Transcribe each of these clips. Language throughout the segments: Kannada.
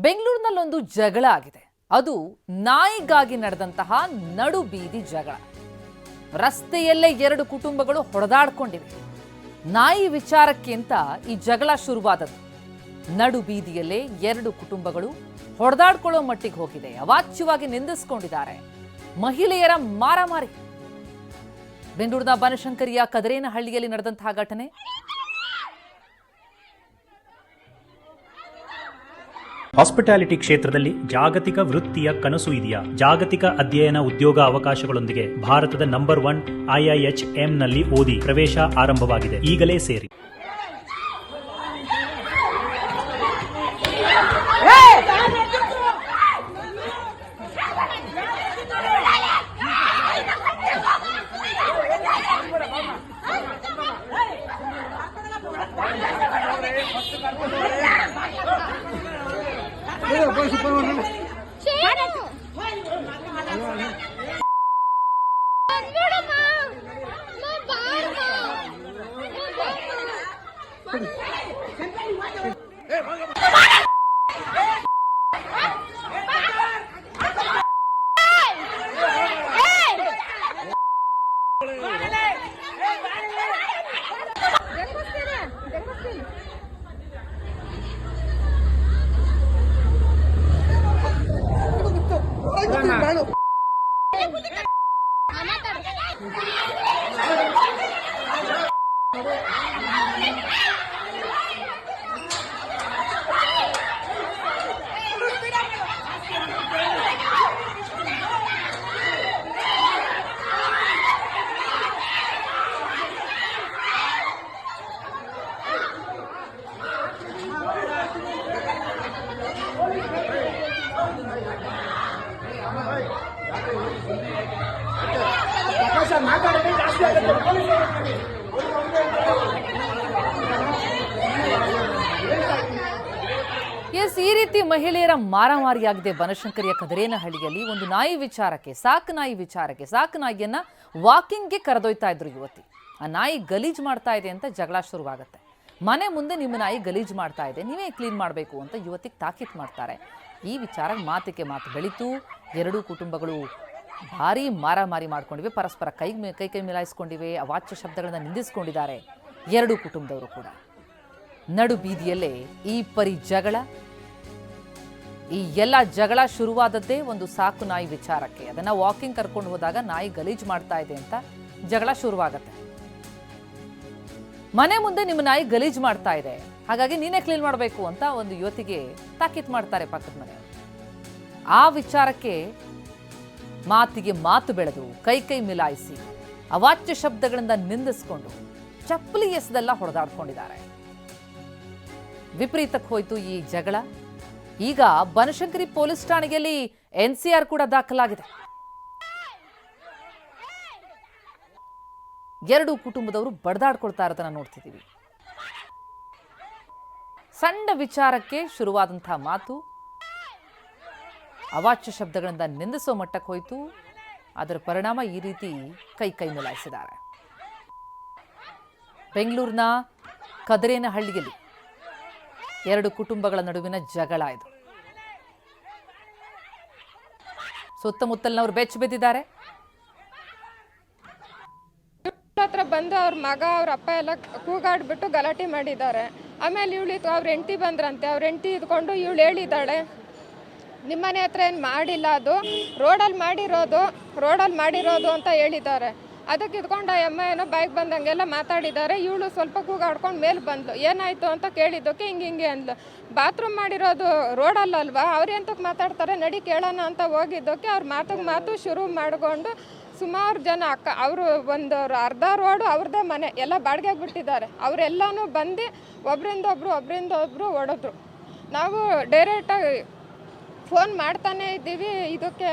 ಬೆಂಗಳೂರಿನಲ್ಲೊಂದು ಜಗಳ ಆಗಿದೆ. ಅದು ನಾಯಿಗಾಗಿ ನಡೆದಂತಹ ನಡು ಬೀದಿ ಜಗಳ. ರಸ್ತೆಯಲ್ಲೇ ಎರಡು ಕುಟುಂಬಗಳು ಹೊಡೆದಾಡ್ಕೊಂಡಿವೆ. ನಾಯಿ ವಿಚಾರಕ್ಕಿಂತ ಈ ಜಗಳ ಶುರುವಾದದ್ದು. ನಡು ಬೀದಿಯಲ್ಲೇ ಎರಡು ಕುಟುಂಬಗಳು ಹೊಡೆದಾಡ್ಕೊಳ್ಳೋ ಮಟ್ಟಿಗೆ ಹೋಗಿದೆ. ಅವಾಚ್ಯವಾಗಿ ನಿಂದಿಸ್ಕೊಂಡಿದ್ದಾರೆ. ಮಹಿಳೆಯರ ಮಾರಾಮಾರಿ. ಬೆಂಗಳೂರಿನ ಬನಶಂಕರಿಯ ಕದರೇನಹಳ್ಳಿಯಲ್ಲಿ ನಡೆದಂತಹ ಘಟನೆ. ಹಾಸ್ಪಿಟಾಲಿಟಿ ಕ್ಷೇತ್ರದಲ್ಲಿ ಜಾಗತಿಕ ವೃತ್ತಿಯ ಕನಸು ಇದೆಯಾ? ಜಾಗತಿಕ ಅಧ್ಯಯನ ಉದ್ಯೋಗ ಅವಕಾಶಗಳೊಂದಿಗೆ ಭಾರತದ ನಂಬರ್ ಒನ್ ಐಐಎಚ್ನಲ್ಲಿ ಓದಿ ಪ್ರವೇಶ ಆರಂಭವಾಗಿದೆ. ಈಗಲೇ ಸೇರಿ. Super super Thank you. ಈ ರೀತಿ ಮಹಿಳೆಯರ ಮಾರಾಮಾರಿಯಾಗಿದೆ. ಬನಶಂಕರಿಯ ಕದರೇನಹಳ್ಳಿಯಲ್ಲಿ ಒಂದು ನಾಯಿ ವಿಚಾರಕ್ಕೆ, ಸಾಕು ನಾಯಿ ವಿಚಾರಕ್ಕೆ, ಸಾಕು ನಾಯಿಯನ್ನ ವಾಕಿಂಗ್ಗೆ ಕರೆದೊಯ್ತಾ ಇದ್ರು ಯುವತಿ. ಆ ನಾಯಿ ಗಲೀಜ್ ಮಾಡ್ತಾ ಇದೆ ಅಂತ ಜಗಳ ಶುರುವಾಗುತ್ತೆ. ಮನೆ ಮುಂದೆ ನಿಮ್ಮ ನಾಯಿ ಗಲೀಜ್ ಮಾಡ್ತಾ ಇದೆ, ನೀವೇ ಕ್ಲೀನ್ ಮಾಡಬೇಕು ಅಂತ ಯುವತಿಗೆ ತಾಕೀತ್ ಮಾಡ್ತಾರೆ. ಈ ವಿಚಾರ ಮಾತಿಗೆ ಮಾತು ಬೆಳೀತು. ಎರಡೂ ಕುಟುಂಬಗಳು ಭಾರಿ ಮಾರಾಮಾರಿ ಮಾಡ್ಕೊಂಡಿವೆ. ಪರಸ್ಪರ ಕೈ ಕೈ ಕೈ ಮಿಲಾಯಿಸ್ಕೊಂಡಿವೆ. ಅವಾಚ್ಯ ಶಬ್ದಗಳನ್ನು ನಿಂದಿಸ್ಕೊಂಡಿದ್ದಾರೆ. ಎರಡೂ ಕುಟುಂಬದವರು ಕೂಡ. ನಡು ಬೀದಿಯಲ್ಲೇ ಈ ಪರಿ ಜಗಳ ಈ ಎಲ್ಲ ಜಗಳ ಶುರುವಾದದ್ದೇ ಒಂದು ಸಾಕು ನಾಯಿ ವಿಚಾರಕ್ಕೆ. ಅದನ್ನ ವಾಕಿಂಗ್ ಕರ್ಕೊಂಡು ಹೋದಾಗ ನಾಯಿ ಗಲೀಜ್ ಮಾಡ್ತಾ ಇದೆ ಅಂತ ಜಗಳ ಶುರುವಾಗತ್ತೆ. ಮನೆ ಮುಂದೆ ನಿಮ್ಮ ನಾಯಿ ಗಲೀಜ್ ಮಾಡ್ತಾ ಇದೆ. ಹಾಗಾಗಿ ನೀನೇ ಕ್ಲೀನ್ ಮಾಡಬೇಕು ಅಂತ ಒಂದು ಯುವತಿಗೆ ತಾಕೀತ್ ಮಾಡ್ತಾರೆ ಪಕ್ಕದ ಮನೆಯವರು. ಆ ವಿಚಾರಕ್ಕೆ ಮಾತಿಗೆ ಮಾತು ಬೆಳೆದು ಕೈ ಕೈ ಮಿಲಾಯಿಸಿ ಅವಾಚ್ಯ ಶಬ್ದಗಳಿಂದ ನಿಂದಿಸ್ಕೊಂಡು ಚಪ್ಪಲಿ ಎಸದೆಲ್ಲ ಹೊಡೆದಾಡ್ಕೊಂಡಿದ್ದಾರೆ. ವಿಪರೀತಕ್ಕೆ ಹೋಯ್ತು ಈ ಜಗಳ. ಈಗ ಬನಶಂಕರಿ ಪೊಲೀಸ್ ಠಾಣೆಯಲ್ಲಿ ಎನ್ಸಿಆರ್ ಕೂಡ ದಾಖಲಾಗಿದೆ. ಎರಡು ಕುಟುಂಬದವರು ಬಡದಾಡ್ಕೊಳ್ತಾ ಇರೋದನ್ನ ನೋಡ್ತಿದ್ದೀವಿ. ಸಣ್ಣ ವಿಚಾರಕ್ಕೆ ಶುರುವಾದಂತಹ ಮಾತು, ಅವಾಚ್ಯ ಶಬ್ದಗಳಿಂದ ನಿಂದಿಸೋ ಮಟ್ಟಕ್ಕೆ ಹೋಯಿತು. ಅದರ ಪರಿಣಾಮ ಈ ರೀತಿ ಕೈ ಕೈ ಮಿಲಾಯಿಸಿದ್ದಾರೆ. ಬೆಂಗಳೂರಿನ ಕದರೇನಹಳ್ಳಿಯಲ್ಲಿ ಎರಡು ಕುಟುಂಬಗಳ ನಡುವಿನ ಜಗಳ ಇದು. ಸುತ್ತಮುತ್ತಲಿನವರು ಬೆಚ್ಚ ಬಿದ್ದಿದ್ದಾರೆ. ಹತ್ರ ಬಂದು ಅವ್ರ ಮಗ, ಅವ್ರ ಅಪ್ಪ ಎಲ್ಲ ಕೂಗಾಡ್ಬಿಟ್ಟು ಗಲಾಟೆ ಮಾಡಿದ್ದಾರೆ. ಆಮೇಲೆ ಇವಳು ಅವ್ರ ಹೆಂಡತಿ ಬಂದ್ರಂತೆ. ಅವ್ರ ಹೆಂಡತಿ ಇದ್ಕೊಂಡು ಇವಳು ಹೇಳಿದ್ದಾಳೆ, ನಿಮ್ಮನೆ ಹತ್ರ ಏನು ಮಾಡಿಲ್ಲ ಅದು? ರೋಡಲ್ಲಿ ಮಾಡಿರೋದು ರೋಡಲ್ಲಿ ಮಾಡಿರೋದು ಅಂತ ಹೇಳಿದ್ದಾರೆ. ಅದಕ್ಕೆ ಇದ್ಕೊಂಡು ಆ ಎಮ್ಮ ಏನೋ ಬೈಕ್ ಬಂದಂಗೆಲ್ಲ ಮಾತಾಡಿದ್ದಾರೆ. ಇವಳು ಸ್ವಲ್ಪ ಕೂಗಾಡ್ಕೊಂಡು ಮೇಲೆ ಬಂದ್ಲು. ಏನಾಯ್ತು ಅಂತ ಕೇಳಿದ್ದಕ್ಕೆ ಹಿಂಗೆ ಹಿಂಗೆ ಅಂದ್ಲು. ಬಾತ್ರೂಮ್ ಮಾಡಿರೋದು ರೋಡಲ್ಲಲ್ವಾ ಅವ್ರು ಎಂತಕ್ಕೆ ಮಾತಾಡ್ತಾರೆ? ನಡಿ ಕೇಳೋಣ ಅಂತ ಹೋಗಿದ್ದಕ್ಕೆ ಅವ್ರ ಮಾತಿಗೆ ಮಾತು ಶುರು ಮಾಡಿಕೊಂಡು ಸುಮಾರು ಜನ ಅಕ್ಕ, ಅವರು ಒಂದು ಅರ್ಧ ರೋಡು ಅವ್ರದ್ದೇ ಮನೆ, ಎಲ್ಲ ಬಾಡಿಗೆ ಬಿಟ್ಟಿದ್ದಾರೆ ಅವರೆಲ್ಲನೂ ಬಂದು ಒಬ್ಬರಿಂದ ಒಬ್ಬರು ಒಬ್ಬರಿಂದ ಒಬ್ಬರು ಹೊಡೆದ್ರು ನಾವು ಡೈರೆಕ್ಟಾಗಿ ಫೋನ್ ಮಾಡ್ತಾನೆ ಇದ್ದೀವಿ, ಇದಕ್ಕೆ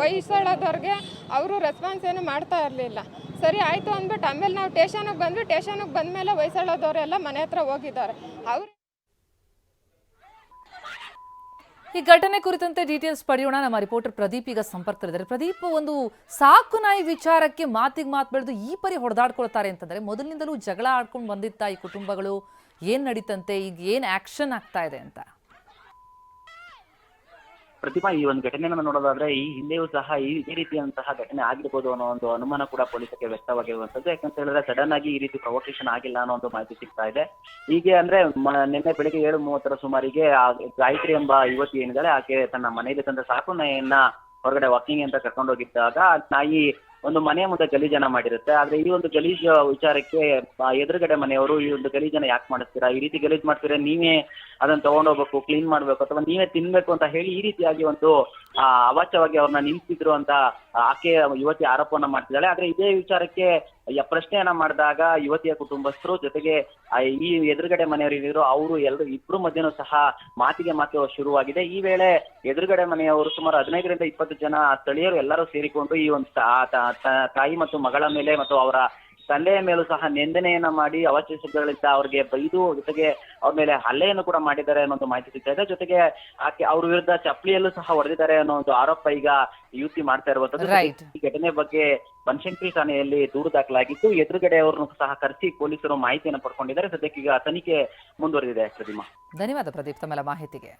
ವಯಸ್ಸಾಳದವ್ರಿಗೆ ಅವರು ರೆಸ್ಪಾನ್ಸ್ ಏನು ಮಾಡ್ತಾ ಇರಲಿಲ್ಲ. ಸರಿ, ಆಯಿತು ಅಂದ್ಬಿಟ್ಟು ಆಮೇಲೆ ನಾವು ಟೇಷನಿಗೆ ಬಂದ್ವಿ. ಟೇಷನಿಗೆ ಬಂದಮೇಲೆ ವಯಸ್ಸಾಳದವರೆಲ್ಲ ಮನೆ ಹತ್ರ ಹೋಗಿದ್ದಾರೆ. ಅವ್ರು ಈ ಘಟನೆ ಕುರಿತಂತೆ ಡೀಟೇಲ್ಸ್ ಪಡೆಯೋಣ. ನಮ್ಮ ರಿಪೋರ್ಟರ್ ಪ್ರದೀಪ್ ಈಗ ಸಂಪರ್ಕದಲ್ಲಿದ್ದಾರೆ. ಪ್ರದೀಪ್, ಒಂದು ಸಾಕು ನಾಯಿ ವಿಚಾರಕ್ಕೆ ಮಾತಿಗೆ ಮಾತು ಬೆಳೆದು ಈ ಪರಿ ಹೊಡೆದಾಡ್ಕೊಳ್ತಾರೆ ಅಂತಂದ್ರೆ, ಮೊದಲಿನಿಂದಲೂ ಜಗಳ ಆಡ್ಕೊಂಡು ಬಂದಿತ್ತ ಈ ಕುಟುಂಬಗಳು ಏನು ನಡೀತಂತೆ, ಈಗ ಏನು ಆಕ್ಷನ್ ಆಗ್ತಾ ಇದೆ ಅಂತ. ಪ್ರತಿಮಾ ಈ ಒಂದು ಘಟನೆಯನ್ನು ನೋಡೋದಾದ್ರೆ ಈ ಹಿಂದೆಯೂ ಸಹ ಈ ಇದೇ ರೀತಿಯಂತಹ ಘಟನೆ ಆಗಿರ್ಬೋದು ಅನ್ನೋ ಒಂದು ಅನುಮಾನ ಕೂಡ ಪೊಲೀಸರಿಗೆ ವ್ಯಕ್ತವಾಗಿರುವಂತದ್ದು ಯಾಕಂತ ಹೇಳಿದ್ರೆ ಸಡನ್ ಆಗಿ ಈ ರೀತಿ ಪ್ರವೋಕೇಶನ್ ಆಗಿಲ್ಲ ಅನ್ನೋ ಒಂದು ಮಾಹಿತಿ ಸಿಗ್ತಾ ಇದೆ. ಹೀಗೆ ಅಂದ್ರೆ ನಿನ್ನೆ ಬೆಳಿಗ್ಗೆ ಏಳು ಮೂವತ್ತರ ಸುಮಾರಿಗೆ ಆ ಗಾಯತ್ರಿ ಎಂಬ ಯುವತಿ ಏನಿದ್ದಾಳೆ, ಆಕೆ ತನ್ನ ಮನೆಯಲ್ಲಿ ತಂದ ಸಾಕು ನಾಯಿಯನ್ನ ಹೊರಗಡೆ ವಾಕಿಂಗ್ ಅಂತ ಕರ್ಕೊಂಡು ಹೋಗಿದ್ದಾಗ ಆ ನಾಯಿ ಒಂದು ಮನೆಯ ಮುಂದೆ ಗಲೀಜನ ಮಾಡಿರುತ್ತೆ. ಆದ್ರೆ ಈ ಒಂದು ಗಲೀಜ್ ವಿಚಾರಕ್ಕೆ ಎದುರುಗಡೆ ಮನೆಯವರು ಈ ಒಂದು ಗಲೀಜನ ಯಾಕೆ ಮಾಡಿಸ್ತೀರಾ? ಈ ರೀತಿ ಗಲೀಜ್ ಮಾಡ್ತೀರಾ ನೀವೇ ಅದನ್ನ ತಗೊಂಡೋಗ್ಬೇಕು ಕ್ಲೀನ್ ಮಾಡ್ಬೇಕು ಅಥವಾ ನೀವೇ ತಿನ್ಬೇಕು ಅಂತ ಹೇಳಿ ಈ ರೀತಿಯಾಗಿ ಒಂದು ಅವಾಚ್ಯವಾಗಿ ಅವ್ರನ್ನ ನಿಲ್ಸಿದ್ರು ಅಂತ ಆಕೆ ಯುವತಿ ಆರೋಪವನ್ನ ಮಾಡ್ತಿದ್ದಾಳೆ. ಆದ್ರೆ ಇದೇ ವಿಚಾರಕ್ಕೆ ಪ್ರಶ್ನೆಯನ್ನ ಮಾಡಿದಾಗ ಯುವತಿಯ ಕುಟುಂಬಸ್ಥರು ಜೊತೆಗೆ ಈ ಎದುರುಗಡೆ ಮನೆಯವರು ಏನಿದ್ರು ಅವರು ಎಲ್ಲರೂ ಇಬ್ರು ಮಧ್ಯನೂ ಸಹ ಮಾತಿಗೆ ಮಾತು ಶುರುವಾಗಿದೆ. ಈ ವೇಳೆ ಎದುರುಗಡೆ ಮನೆಯವರು ಸುಮಾರು ಹದಿನೈದರಿಂದ ಇಪ್ಪತ್ತು ಜನ ಸ್ಥಳೀಯರು ಎಲ್ಲರೂ ಸೇರಿಕೊಂಡು ಈ ಒಂದು ತಾಯಿ ಮತ್ತು ಮಗಳ ಮೇಲೆ ಮತ್ತು ಅವರ ತಂದೆಯ ಮೇಲೂ ಸಹ ನಿಂದನೆಯನ್ನ ಮಾಡಿ ಅವಾಚ್ಯ ಶಬ್ದಗಳಿಂದ ಅವ್ರಿಗೆ ಬೈದು ಜೊತೆಗೆ ಅವ್ರ ಮೇಲೆ ಹಲ್ಲೆಯನ್ನು ಕೂಡ ಮಾಡಿದ್ದಾರೆ ಅನ್ನೋ ಒಂದು ಮಾಹಿತಿ ಸಿಗ್ತಾ ಇದೆ. ಜೊತೆಗೆ ಆಕೆ ಅವ್ರ ವಿರುದ್ಧ ಚಪ್ಪಲಿಯಲ್ಲೂ ಸಹ ಹೊಡೆದಿದ್ದಾರೆ ಅನ್ನೋ ಒಂದು ಆರೋಪ ಈಗ ಯುವತಿ ಮಾಡ್ತಾ ಇರುವಂತದ್ದು. ಈ ಘಟನೆ ಬಗ್ಗೆ ಬನಶಂಕರಿ ಠಾಣೆಯಲ್ಲಿ ದೂರು ದಾಖಲಾಗಿತ್ತು ಎದುರುಗಡೆ ಅವರನ್ನು ಸಹ ಕರೆಸಿ ಪೊಲೀಸರು ಮಾಹಿತಿಯನ್ನು ಪಡ್ಕೊಂಡಿದ್ದಾರೆ. ಸದ್ಯಕ್ಕೆ ಈಗ ತನಿಖೆ ಮುಂದುವರೆದಿದೆ ಪ್ರತಿಮಾ ಧನ್ಯವಾದ ಪ್ರದೀಪ್ ತಮ್ಮೆಲ್ಲ ಮಾಹಿತಿಗೆ.